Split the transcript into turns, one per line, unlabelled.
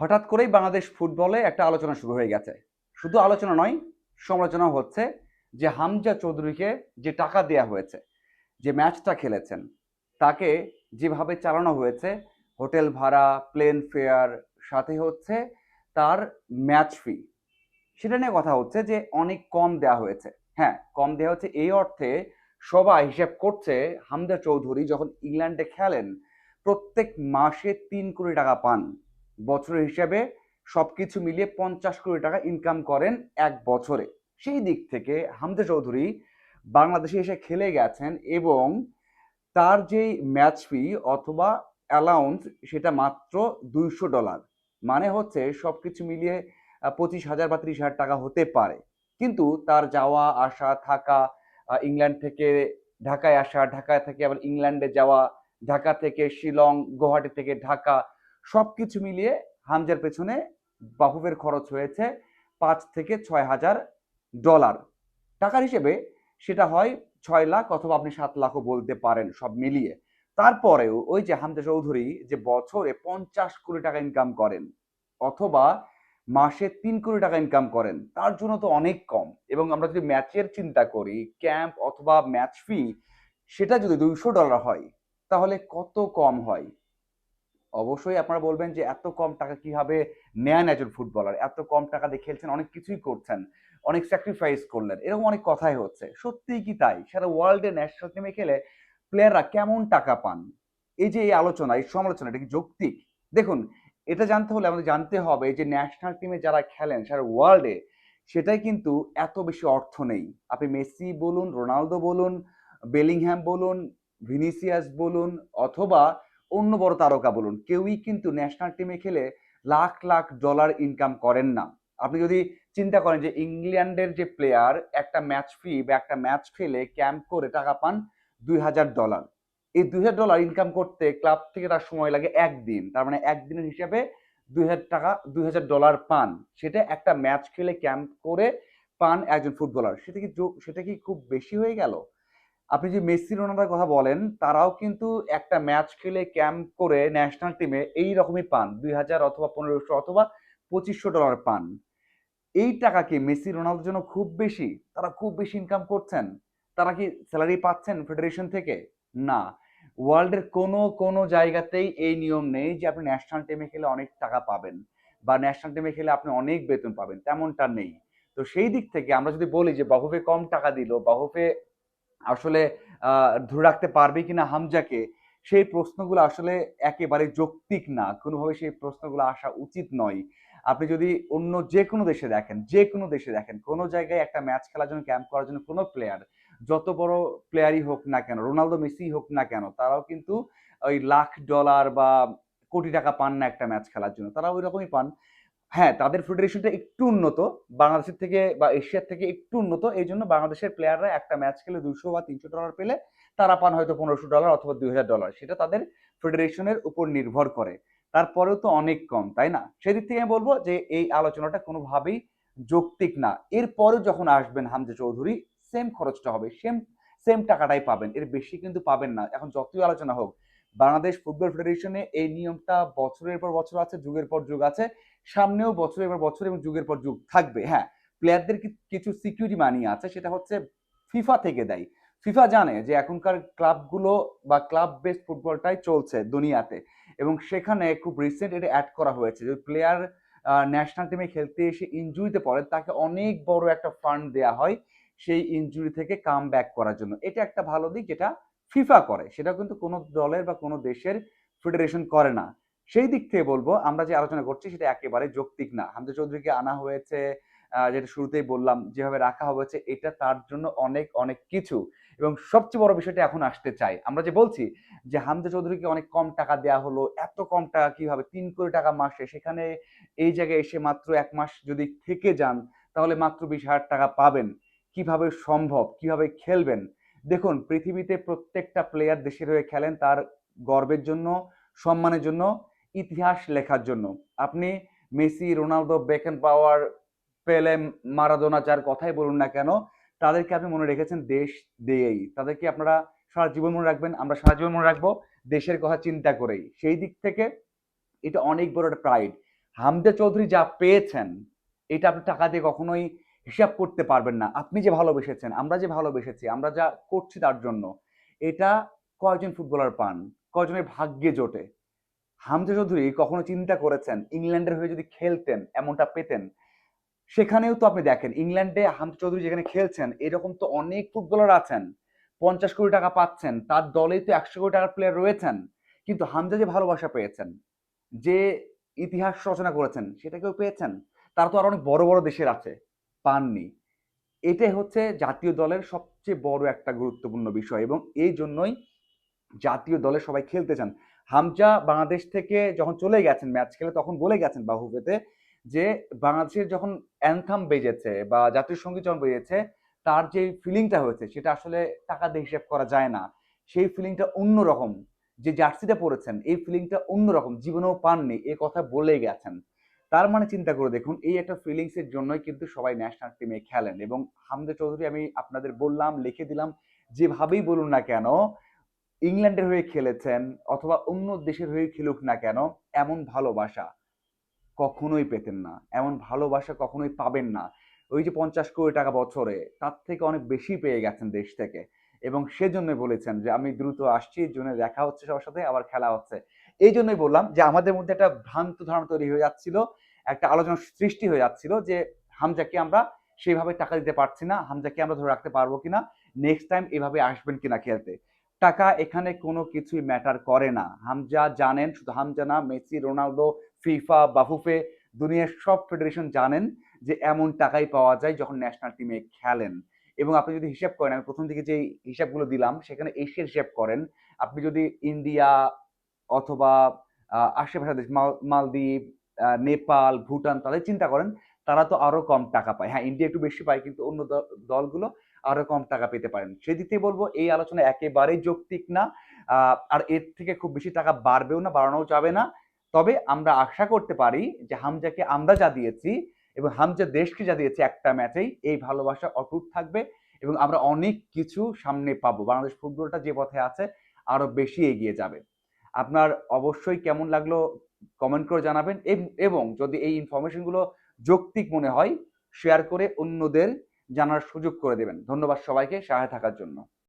হঠাৎ করেই বাংলাদেশ ফুটবলে একটা আলোচনা শুরু হয়ে গেছে। শুধু আলোচনা নয়, সমালোচনা হচ্ছে যে হামজা চৌধুরীকে যে টাকা দেয়া হয়েছে, যে ম্যাচটা খেলেছেন, তাকে যেভাবে চালানো হয়েছে, হোটেল ভাড়া, প্লেন ফেয়ার, সাথে হচ্ছে তার ম্যাচ ফি। সেটা নিয়ে কথা হচ্ছে যে অনেক কম দেওয়া হয়েছে। হ্যাঁ কম দেওয়া হচ্ছে এই অর্থে সবাই হিসাব করছে হামজা চৌধুরী যখন ইংল্যান্ডে খেলেন, প্রত্যেক মাসে তিন কোটি টাকা পান। বছরের হিসাবে সবকিছু মিলিয়ে পঞ্চাশ কোটি টাকা ইনকাম করেন এক বছরে। সেই দিক থেকে হামজা চৌধুরী বাংলাদেশে এসে খেলে গেছেন এবং তার যেই ম্যাচ ফি অথবা অ্যালাউন্স সেটা মাত্র দুইশো ডলার মানে হচ্ছে সব কিছু মিলিয়ে পঁচিশ হাজার বা ত্রিশ হাজার টাকা হতে পারে। কিন্তু তার যাওয়া, আসা, থাকা ইংল্যান্ড থেকে ঢাকায় আসা, ঢাকা থেকে আবার ইংল্যান্ডে যাওয়া, ঢাকা থেকে শিলং, গুয়াহাটি থেকে ঢাকা সবকিছু মিলিয়ে হামজার পেছনে বাহুবের খরচ হয়েছে পাঁচ থেকে ছয় হাজার ডলার। টাকার হিসেবে সেটা হয় ছয় লাখ অথবা আপনি সাত লাখও বলতে পারেন সব মিলিয়ে। তারপরেও ওই যে হামজা চৌধুরী যে বছরে পঞ্চাশ কোটি টাকা ইনকাম করেন অথবা মাসে তিন কোটি টাকা ইনকাম করেন, তার জন্য তো অনেক কম। এবং আমরা যদি ম্যাচের চিন্তা করি ক্যাম্প অথবা ম্যাচ ফি সেটা যদি দুইশো ডলার হয়, তাহলে কত কম হয়? অবশ্যই আপনারা বলবেন যে এত কম টাকা কীভাবে নেন একজন ফুটবলার এত কম টাকা দিয়ে খেলছেন, অনেক কিছুই করছেন, অনেক স্যাক্রিফাইস করলেন, এরকম অনেক কথাই হচ্ছে। সত্যিই কি তাই? সারা ওয়ার্ল্ডে ন্যাশনাল টিমে খেলে প্লেয়াররা কেমন টাকা পান? এই যে এই আলোচনা, এই সমালোচনা, এটা কি যৌক্তিক? দেখুন, এটা জানতে হলে আমাদের জানতে হবে যে ন্যাশনাল টিমে যারা খেলেন, সারা ওয়ার্ল্ডে সেটাই কিন্তু এত বেশি অর্থ নেই। আপনি মেসি বলুন, রোনালদো বলুন বেলিংহ্যাম বলুন, ভিনিসিয়াস বলুন, অথবা অন্য বড় তারকা বলুন, কেউই কিন্তু ন্যাশনাল টিমে খেলে লাখ লাখ ডলার ইনকাম করেন না। আপনি যদি চিন্তা করেন যে ইংল্যান্ডের যে প্লেয়ার একটা ম্যাচ ফি বা একটা ম্যাচ খেলে ক্যাম্প করে টাকা পান দুই হাজার ডলার এই দুই হাজার ডলার ইনকাম করতে ক্লাব থেকে তার সময় লাগে একদিন। তার মানে একদিনের হিসাবে দুই হাজার টাকা, দুই হাজার ডলার পান। সেটা একটা ম্যাচ খেলে ক্যাম্প করে পান একজন ফুটবলার সেটা কি সেটা কি খুব বেশি হয়ে গেল? আপনি যে মেসি রোনালদোর কথা বলেন, তারাও কিন্তু একটা ম্যাচ খেলে ক্যাম্প করে ন্যাশনাল টিমে এই রকমই পান। দুই হাজার অথবা পনেরোশো অথবা পঁচিশশো ডলার পান। এই টাকা কি মেসি রোনালদোর জন্য খুব বেশি? তারা খুব বেশি ইনকাম করছেন? তারা কি স্যালারি পাচ্ছেন ফেডারেশন থেকে? না। ওয়ার্ল্ডের কোনো কোনো জায়গাতেই এই নিয়ম নেই যে আপনি ন্যাশনাল টিমে খেলে অনেক টাকা পাবেন বা ন্যাশনাল টিমে খেলে আপনি অনেক বেতন পাবেন, তেমনটা নেই। তো সেই দিক থেকে আমরা যদি বলি যে বাহুবে কম টাকা দিল বাহুবে আসলে ধরে রাখতে পারবে কিনা হামজাকে, সেই প্রশ্নগুলো আসলে একেবারে যৌক্তিক না। কোনোভাবে সেই প্রশ্নগুলো আসা উচিত নয়। আপনি যদি অন্য যে কোনো দেশে দেখেন যে কোনো দেশে দেখেন, কোনো জায়গায় একটা ম্যাচ খেলার জন্য ক্যাম্প করার জন্য কোনো প্লেয়ার, যত বড় প্লেয়ারই হোক না কেন, রোনালদো, মেসি হোক না কেন, তারাও কিন্তু ওই লাখ ডলার বা কোটি টাকা পান না একটা ম্যাচ খেলার জন্য। তারা ওই রকমই পান। হ্যাঁ তাদের ফেডারেশনটা একটু উন্নত, বাংলাদেশের থেকে বা এশিয়ার থেকে একটু উন্নত এই জন্য বাংলাদেশের প্লেয়াররা একটা ম্যাচ খেলে দুশো বা তিনশো ডলার পেলে তারা পান হয়তো পনেরোশো ডলার অথবা দুই হাজার ডলার সেটা তাদের ফেডারেশনের উপর নির্ভর করে। তারপরেও তো অনেক কম, তাই না? সেদিক থেকে আমি বলব যে এই আলোচনাটা কোনোভাবেই যৌক্তিক না। এরপরেও যখন আসবেন হামজা চৌধুরী সেম খরচটা হবে সেম সেম টাকাটাই পাবেন। এর বেশি কিন্তু পাবেন না। এখন যতই আলোচনা হোক, বাংলাদেশ ফুটবল ফেডারেশনে এই নিয়মটা বছরের পর বছর আছে, যুগের পর যুগ আছে। সামনেও বছরের পর বছর এবং যুগের পর যুগ থাকবে। হ্যাঁ প্লেয়ারদের কিছু সিকিউরিটি মানি আছে? সেটা হচ্ছে ফিফা থেকে দেয়। ফিফা জানে যে এখনকার ক্লাবগুলো বা ক্লাব বেসড ফুটবলটাই চলছে দুনিয়াতে এবং সেখানে খুব রিসেন্ট এটা অ্যাড করা হয়েছে যে প্লেয়ার ন্যাশনাল টিমে খেলতে এসে ইনজুরিতে পড়ে, তাকে অনেক বড় একটা ফান্ড দেয়া হয় সেই ইনজুরি থেকে কাম ব্যাক করার জন্য। এটা একটা ভালো দিক যেটা ফিফা করে। সেটা কিন্তু কোনো দলের বা কোনো দেশের ফেডারেশন করে না। সেই দিক থেকে বলব, আমরা যে আলোচনা করছি সেটা একেবারে যৌক্তিক না। হামজা চৌধুরীকে আনা হয়েছে যেটা শুরুতেই বললাম, যেভাবে রাখা হয়েছে, এটা তার জন্য অনেক অনেক কিছু। এবং সবচেয়ে বড় বিষয়টা এখন আসতে চাই। আমরা যে বলছি যে হামজা চৌধুরীকে অনেক কম টাকা দেওয়া হলো, এত কম টাকা কীভাবে, তিন কোটি টাকা মাসে, সেখানে এই জায়গায় এসে মাত্র এক মাস যদি থেকে যান, তাহলে মাত্র বিশ হাজার টাকা পাবেন। কীভাবে সম্ভব? কীভাবে খেলবেন? দেখুন, পৃথিবীতে প্রত্যেকটা প্লেয়ার দেশের হয়ে খেলেন তার গর্বের জন্য, সম্মানের জন্য। ইতিহাস লেখার জন্য। আপনি মেসি, রোনালদো বেকেন পাওয়ার পেলে, মারাদোনা যার কথাই বলুন না কেন, তাদেরকে আপনি মনে রেখেছেন দেশ দিয়েই। তাদেরকে আপনারা সারা জীবন মনে রাখবেন, আমরা সারা জীবন মনে রাখব দেশের কথা চিন্তা করেই। সেই দিক থেকে এটা অনেক বড় একটা প্রাইড হামজা চৌধুরী যা পেয়েছেন, এটা আপনি টাকা দিয়ে কখনোই হিসাব করতে পারবেন না। আপনি যে ভালোবেসেছেন, আমরা যে ভালোবেসেছি, আমরা যা করছি তার জন্য, এটা কয়জন ফুটবলার পান? কয়জনের ভাগ্যে জোটে? হামজা চৌধুরী কখনো চিন্তা করেছেন ইংল্যান্ডের হয়ে যদি খেলতেন, এমনটা পেতেন? সেখানেও তো আপনি দেখেন, ইংল্যান্ডে হামজা চৌধুরী যেখানে খেলছেন, এরকম তো অনেক ফুটবলার আছেন, পঞ্চাশ কোটি টাকা পাচ্ছেন, তার দলেই তো একশো কোটি টাকার প্লেয়ার রয়েছেন, কিন্তু হামজা যে ভালোবাসা পেয়েছেন, যে ইতিহাস রচনা করেছেন, সেটা কেউ পেয়েছেন? তারা তো আর অনেক বড় বড় দেশের আছে, পাননি। এটাই হচ্ছে জাতীয় দলের সবচেয়ে বড় একটা গুরুত্বপূর্ণ বিষয় এবং এই জন্যই জাতীয় দলে সবাই খেলতে চান। হামজা বাংলাদেশ থেকে যখন চলে গেছেন ম্যাচ খেলে, তখন বলে গেছেন বাহুবেতে যে বাংলাদেশের যখন অ্যানথাম বেজেছে বা জাতীয় সংগীত যখন বেজেছে, তার যে ফিলিংটা হয়েছে, সেটা আসলে টাকা দিয়ে হিসেব করা যায় না। সেই ফিলিংটা অন্যরকম। যে জার্সিটা পরেছেন এই ফিলিংটা অন্যরকম। জীবনেও পাননি, এ কথা বলে গেছেন। তার মানে চিন্তা করে দেখুন, এই একটা ফিলিংস এর জন্যই কিন্তু সবাই ন্যাশনাল টিমে খেলেন। এবং হামজা চৌধুরী আমি আপনাদের বললাম, লিখে দিলাম, যেভাবেই বলুন না কেন ইংল্যান্ডের হয়ে খেলেছেন অথবা অন্য দেশের হয়ে খেলুক না কেন, এমন ভালোবাসা কখনোই পেতেন না। এমন ভালোবাসা কখনোই পাবেন না। ওই যে পঞ্চাশ কোটি টাকা বছরে, তার থেকে অনেক বেশি পেয়ে গেছেন দেশ থেকে। এবং সেজন্য বলেছেন যে, আমি দ্রুত আসছি জন্য দেখা হচ্ছে সবার সাথে, আবার খেলা হচ্ছে। এই জন্যই বললাম যে, আমাদের মধ্যে একটা ভ্রান্ত ধারণা তৈরি হয়ে যাচ্ছিল, একটা আলোচনা সৃষ্টি হয়ে যাচ্ছিল যে, হামজাকে আমরা সেইভাবে টাকা দিতে পারছি না, হামজাকে আমরা ধরে রাখতে পারব কিনা নেক্সট টাইম এভাবে আসবেন কিনা খেলতে। টাকা এখানে কোনো কিছুই ম্যাটার করে না। হামজা জানেন, শুধু হামজা না, মেসি, রোনালদো, ফিফা, বাফুফে, দুনিয়ার সব ফেডারেশন জানেন যে এমন টাকাই পাওয়া যায় যখন ন্যাশনাল টিমে খেলেন। এবং আপনি যদি হিসাব করেন, আমি প্রথম দিকে যে হিসাবগুলো দিলাম, সেখানে এশিয়ার হিসাব করেন, আপনি যদি ইন্ডিয়া অথবা আশেপাশের দেশ, মাল- মালদ্বীপ নেপাল, ভুটান, তাদের চিন্তা করেন, তারা তো আরও কম টাকা পায়। হ্যাঁ ইন্ডিয়া একটু বেশি পায়, কিন্তু অন্য দলগুলো আরও কম টাকা পেতে পারেন। সেদিক বলব, এই আলোচনা একেবারেই যৌক্তিক না। আর এর থেকে খুব বেশি টাকা বাড়বেও না, বাড়ানোও যাবে না। তবে আমরা আশা করতে পারি যে হামজাকে আমরা যা দিয়েছি এবং হামজা দেশকে যা দিয়েছে একটা ম্যাচেই, এই ভালোবাসা অটুট থাকবে এবং আমরা অনেক কিছু সামনে পাবো। বাংলাদেশ ফুটবলটা যে পথে আছে, আরও বেশি এগিয়ে যাবে। আপনার অবশ্যই কেমন লাগল কমেন্ট করে জানাবেন। এবং যদি এই ইনফরমেশনগুলো যৌক্তিক মনে হয় শেয়ার করে অন্যদের জানার সুযোগ করে দেবেন। ধন্যবাদ সবাইকে সহায় থাকার জন্য।